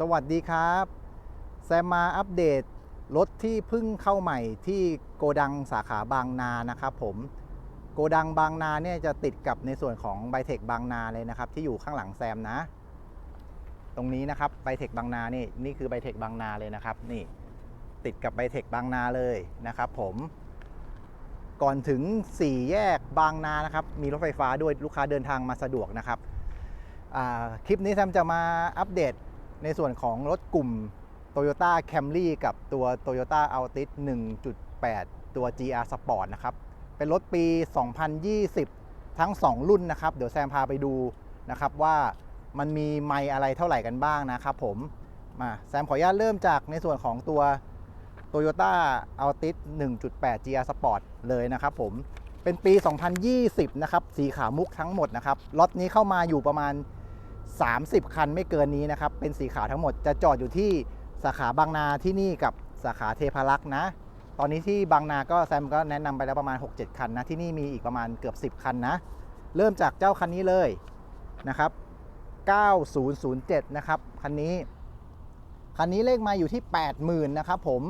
สวัสดีครับ แซมมาอัปเดตรถที่เพิ่งเข้าใหม่ที่โกดังสาขาบางนานะครับผมโกดังบางนาเนี่ยจะติดกับในส่วนของไบเทคบางนาเลยนะครับ ที่อยู่ข้างหลังแซมนะ ตรงนี้นะครับไบเทคบางนานี่นี่คือไบเทคบางนาเลยนะครับนี่ติดกับไบเทคบางนาเลยนะครับ ผม ก่อนถึง 4 แยกบางนานะครับ มีรถไฟฟ้าด้วยลูกค้าเดินทางมาสะดวกนะครับคลิปนี้แซมจะมาอัปเดต ในส่วนของรถกลุ่ม Toyota Camry กับตัว Toyota Altis 1.8 ตัว GR Sport นะครับ เป็นรถปี 2020 ทั้ง 2 รุ่นนะครับ เดี๋ยวแซมพาไปดูนะครับว่ามันมีไมอะไรเท่าไหร่กันบ้างนะครับผม มาแซมขออนุญาตเริ่มจากในส่วนของตัว Toyota Altis 1.8 GR Sport เลยนะครับผม เป็นปี 2020 นะครับ สีขาวมุกทั้งหมดนะครับล็อตนี้เข้ามาอยู่ประมาณ 30 คันไม่เกินนี้นะครับ เป็นสีขาวทั้งหมดจะจอดอยู่ที่สาขาบางนาที่นี่กับสาขาเทพารักษ์นะ ตอนนี้ที่บางนาก็แซมก็แนะนำไปแล้วประมาณ 6-7 คันนะ ที่นี่มีอีกประมาณเกือบ 10 คันนะ เริ่มจากเจ้าคันนี้เลยนะครับ 9007 นะครับ คันนี้ คันนี้เลขมาอยู่ที่ 80,000 นะครับผม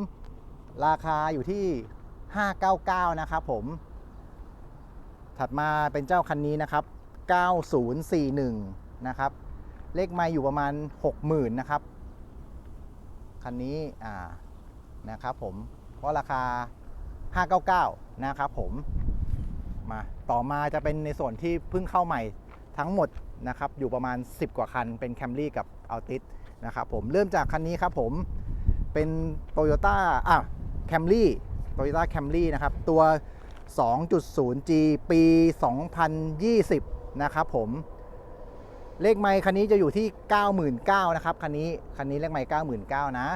ราคาอยู่ที่ 599 นะครับผม ถัดมาเป็นเจ้าคันนี้นะครับ 9041 นะครับ เลขไม่อยู่ประมาณ 60,000นะครับ คันนี้อ่านะครับผม เพราะราคา 599 นะครับผม มาต่อมาจะเป็นในส่วนที่เพิ่งเข้าใหม่ทั้งหมดนะครับ อยู่ประมาณ 10 กว่าคัน เป็น Camry กับ Altis นะครับผม เริ่มจากคันนี้ครับผม เป็น Toyota อะ Camry Toyota Camry นะครับ ตัว 2.0G ปี 2020 นะครับผม เลขไมค์คันนี้จะอยู่ที่ 99,000นะครับคันนี้คันนี้เลขไมค์99,000นะ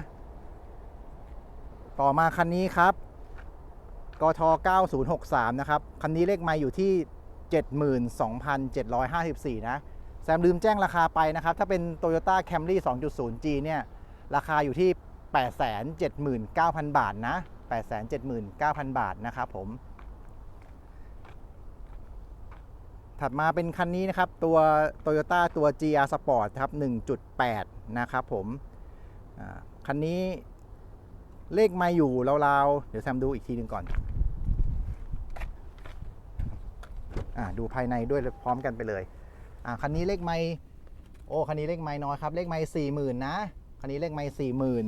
ต่อมาคันนี้ครับกท9063นะครับคันนี้เลขไมค์อยู่ที่ 72,754 นะแซมลืมแจ้งราคาไปนะครับ ถ้าเป็น Toyota Camry 2.0G เนี่ย ราคาอยู่ที่ 879,000 บาทนะ 879,000 บาทนะครับผม ถัดมาเป็นคันนี้นะครับ ตัว Toyota ตัว GR Sport ครับ 1.8 นะครับผมคันนี้เลขไม่อยู่ราวๆ เดี๋ยวแซมดูอีกทีหนึ่งก่อนอดูภายในด้วยพร้อมกันไปเลยคันนี้เลขไม่โอ้คันนี้เลขไม่น้อยครับ เลขไม่สี่หมื่นนะคันนี้เลขไม่สี่หมื่น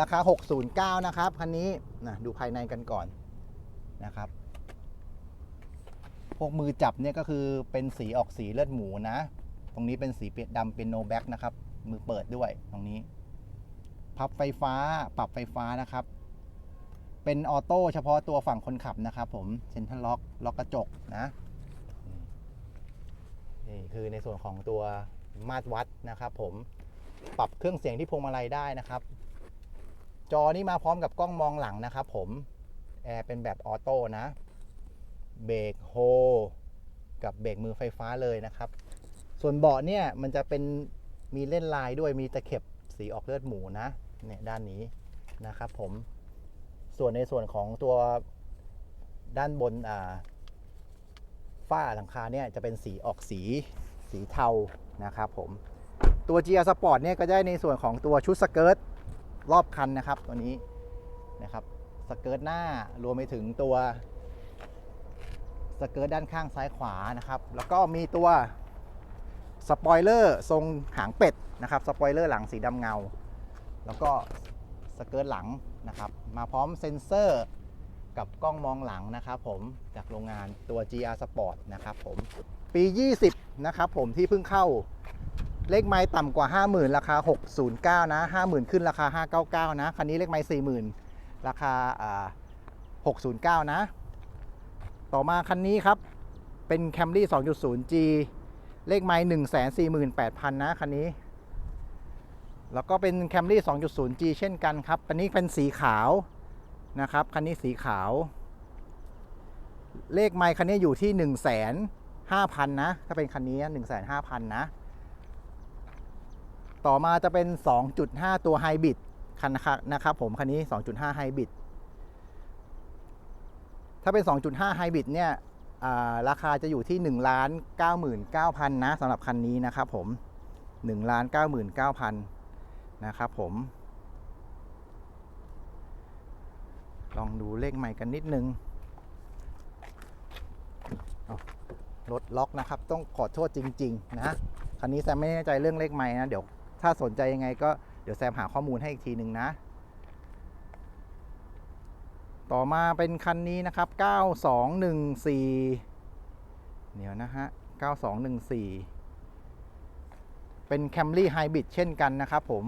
ราคา 609 นะครับคันนี้นะดูภายในกันก่อนนะครับ พวกมือจับเนี่ยก็คือเป็นสีออกสีเลือดหมูนะ ตรงนี้เป็นสีเป็ดำเป็นโนแบ็กนะครับ มือเปิดด้วยตรงนี้ พับไฟฟ้าปรับไฟฟ้านะครับ เป็นออโต้เฉพาะตัวฝั่งคนขับนะครับ ผมเซ็นทรัลล็อกล็อกกระจกนะนี่คือในส่วนของตัวมาตรวัดนะครับ ผมปรับเครื่องเสียงที่พวงมาลัยได้นะครับ จอนี้มาพร้อมกับกล้องมองหลังนะครับ ผมแอร์เป็นแบบออโต้นะ เบรกโฮกับเบรกมือไฟฟ้าเลยนะครับ ส่วนเบาะเนี่ยมันจะเป็นมีเล่นลายด้วยมีตะเข็บสีออกเลือดหมูนะเนี่ยด้านนี้นะครับผมส่วนในส่วนของตัวด้านบนอ่าฝ้าหลังคาเนี่ยจะเป็นสีออกสีสีเทานะครับผมตัว GR Sport เนี่ยก็ได้ในส่วนของตัวชุดสเกิร์ตรอบคันนะครับตัวนี้นะครับสเกิร์ตหน้ารวมไปถึงตัว สเกิร์ตด้านข้างซ้ายขวานะครับ แล้วก็มีตัวสปอยเลอร์ทรงหางเป็ดนะครับสปอยเลอร์หลังสีดำเงา แล้วก็สเกิร์ตหลังนะครับ มาพร้อมเซ็นเซอร์กับกล้องมองหลังนะครับผมจากโรงงานตัว GR Sport นะครับผมปี 20 นะครับผมที่เพิ่งเข้าเลขไม้ต่ำกว่า 50,000 ราคา 609 นะ 50,000 ขึ้นราคา 599 นะ คันนี้เลขไม้40,000 ราคาอ่า609 นะ ต่อมาคันนี้ครับ เป็น Camry 2.0G เลขไม้148,000 นะคันนี้ แล้วก็เป็น Camry 2.0G เช่นกันครับ คันนี้เป็นสีขาวนะครับ คันนี้สีขาว เลขไม้คันนี้อยู่ที่ 1,500,000นะ ถ้าเป็นคันนี้ 1,500,000 นะ ต่อมาจะเป็น 2.5 ตัวไฮบริดคันนะครับผม คันนี้ 2.5ไฮบริด ถ้าเป็น 2.5 ไฮบริดเนี่ยราคาจะอยู่ที่1ล้าน99,000นะสำหรับคันนี้นะครับผม1ล้าน99,000นะครับผม ลองดูเลขใหม่กันนิดนึงรถล็อกนะครับ ต้องขอโทษจริง ๆ นะคันนี้แซมไม่แน่ใจเรื่องเลขใหม่นะ เดี๋ยวถ้าสนใจยังไงก็เดี๋ยวแซมหาข้อมูลให้อีกทีหนึ่งนะ ต่อมาเป็นคันนี้นะครับ 9214 เดี๋ยวนะฮะ 9214 เป็น Camry Hybrid เช่นกันนะครับผม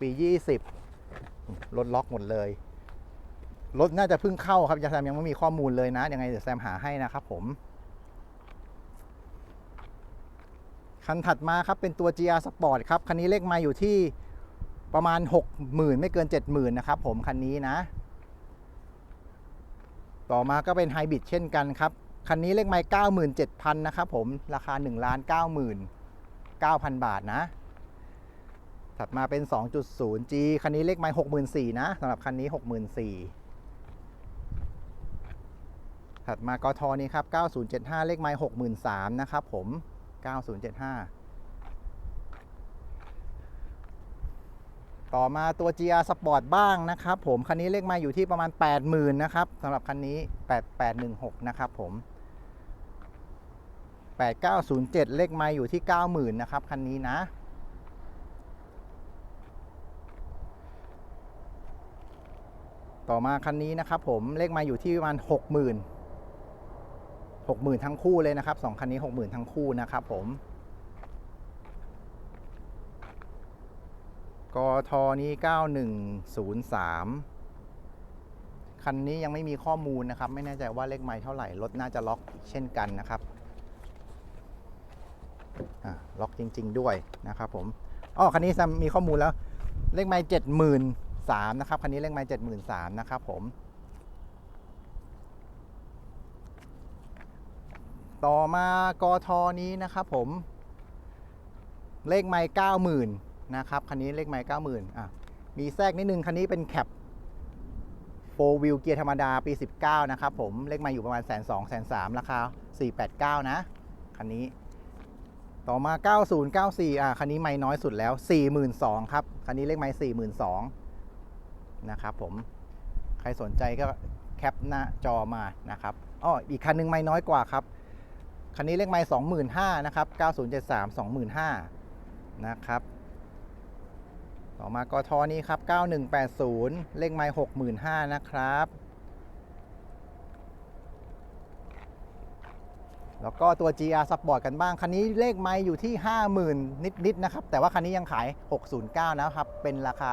ปี 20 รถล็อกหมดเลย รถน่าจะเพิ่งเข้าครับยังแซมยังไม่มีข้อมูลเลยนะ ยังไงเดี๋ยวแซมหาให้นะครับผม คันถัดมาครับเป็นตัว GR Sport ครับ คันนี้เลขมาอยู่ที่ประมาณ 60,000 ไม่เกิน 70,000 นะครับผม คันนี้นะ ต่อมาก็เป็นไฮบริดเช่นกันครับ คันนี้เลขไม้97,000 นะครับผม ราคา1ล้าน99,000 บาทนะ ถัดมาเป็น 2.0G คันนี้เลขไม้64,000นะสำหรับคันนี้ 64,000ถัดมากทนี้ครับ 9075 เลขไม้63,000 นะครับผม 9075 ต่อมาตัว GR Sport บ้างนะครับผม คันนี้เลขไมาอยู่ที่ประมาณ 80,000นะครับสำหรับคันนี้ 8816 นะครับผม 8907 เลขไมาอยู่ที่ 90,000 นะครับคันนี้นะต่อมาคันนี้นะครับผมเลขไมาอยู่ที่ประมาณ 60,000 60,000 ทั้งคู่เลยนะครับสองคันนี้ 60,000 ทั้งคู่นะครับผม กทนี้ 9103 คันนี้ยังไม่มีข้อมูลนะครับ ไม่แน่ใจว่าเลขไม้เท่าไหร่ รถน่าจะล็อกเช่นกันนะครับล็อกจริง ๆ ด้วยนะครับผมอ๋อคันนี้มีข้อมูลแล้ว เลขไม้เจ็ดหมื่นสามนะครับ คันนี้เลขไม้เจ็ดหมื่นสามนะครับผมต่อมากทนี้นะครับผม เลขไม้เก้าหมื่น นะครับ คันนี้เลขไม้เก้าหมื่นอะมีแทรกนิดนึง คันนี้เป็นแคปโฟวิลเกียร์ธรรมดาปี 19 นะครับผม เลขไม้อยู่ประมาณแสนสองแสนสามราคา 489 นะ คันนี้ ต่อมา 9094 อะคันนี้ไม้น้อยสุดแล้ว 42,000 ครับ คันนี้เลขไม้42,000 นะครับผม ใครสนใจก็แคปหน้าจอมานะครับอ้ออีกคันนึงไม้น้อยกว่าครับคันนี้เลขไม้25,000 นะครับ 9073 25,000 นะครับ ต่อมากทนี้ครับ 9180 เลขไม้65,000 นะครับ แล้วก็ตัว GR Sport กันบ้าง คันนี้เลขไม้อยู่ที่ 50,000 นิด ๆ นะครับ แต่ว่าคันนี้ยังขาย 609 นะครับ เป็นราคา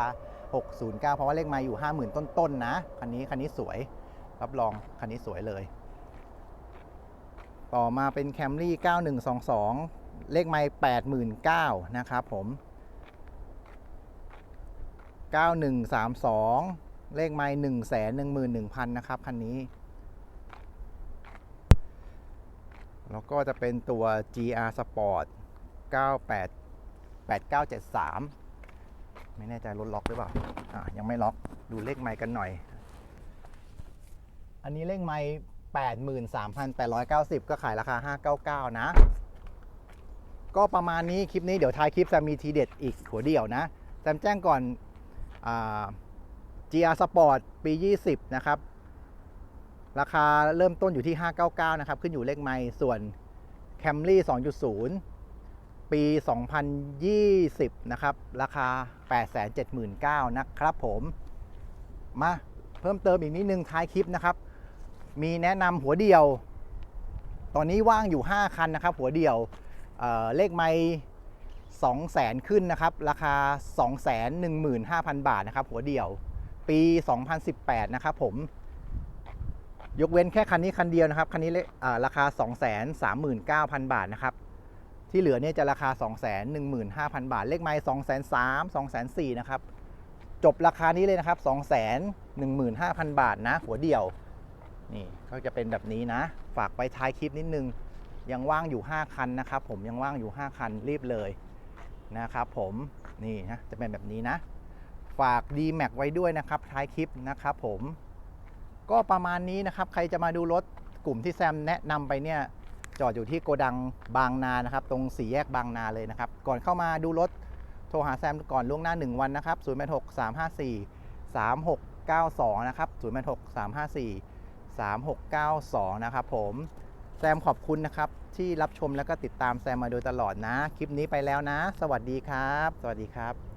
609 เพราะว่าเลขไม้อยู่ 50,000 ต้น ๆนะคันนี้คันนี้สวย รับรองคันนี้สวยเลย ต่อมาเป็น Camry 9122 เลขไม้89,000 นะครับผม 9132 เลขไม้1 1 1 0 0 0 นะครับ คันนี้ แล้วก็จะเป็นตัว GR Sport 98 8973 ไม่แน่ใจรถล็อกหรือเปล่า อะ ยังไม่ล็อก ดูเลขไม้กันหน่อย อันนี้เลขไม้83,890 ก็ขายราคา 599 นะ ก็ประมาณนี้คลิปนี้เดี๋ยวท้ายคลิปจะมีทีเด็ดอีกหัวเดียวนะแซมแจ้งก่อน GR Sport ปี 20 นะครับ ราคาเริ่มต้นอยู่ที่ 599 นะครับ ขึ้นอยู่เลขไมล์ส่วน Camry 2.0 ปี 2020 นะครับ ราคา 879,000นะครับผม มาเพิ่มเติมอีกนิดนึงท้ายคลิปนะครับ มีแนะนำหัวเดียว ตอนนี้ว่างอยู่ 5 คันนะครับ หัวเดียวเเลขไมล์ 200,000 ขึ้นนะครับ ราคา 215,000 บาทนะครับ หัวเดียว ปี 2018 นะครับผม ยกเว้นแค่คันนี้คันเดียวนะครับ คันนี้เลอ่าราคา 239,000 บาทนะครับ ที่เหลือเนี่ยจะราคา 215,000 บาท เลขไม้203 204นะครับ จบราคานี้เลยนะครับ 215,000 บาทนะ หัวเดียว นี่ก็จะเป็นแบบนี้นะ ฝากไปท้ายคลิปนิดนึงยังว่างอยู่ 5 คันนะครับ ผมยังว่างอยู่ 5 คันรีบเลย นะครับผมนี่นะจะเป็นแบบนี้นะ ฝาก d m a x ไว้ด้วยนะครับท้ายคลิปนะครับผมก็ประมาณนี้นะครับ ใครจะมาดูรถกลุ่มที่แซมแนะนำไปเนี่ยจอดอยู่ที่โกดังบางนานะครับ ตรงสี่แยกบางนาเลยนะครับ ก่อนเข้ามาดูรถโทรหาแซมก่อนล่วงหน้า 1 วันนะครับ 086 354 3692 นะครับ 086 354 3692 นะครับผม แซมขอบคุณนะครับ ที่รับชมแล้วก็ติดตามแซมมาโดยตลอดนะ คลิปนี้ไปแล้วนะ สวัสดีครับ สวัสดีครับ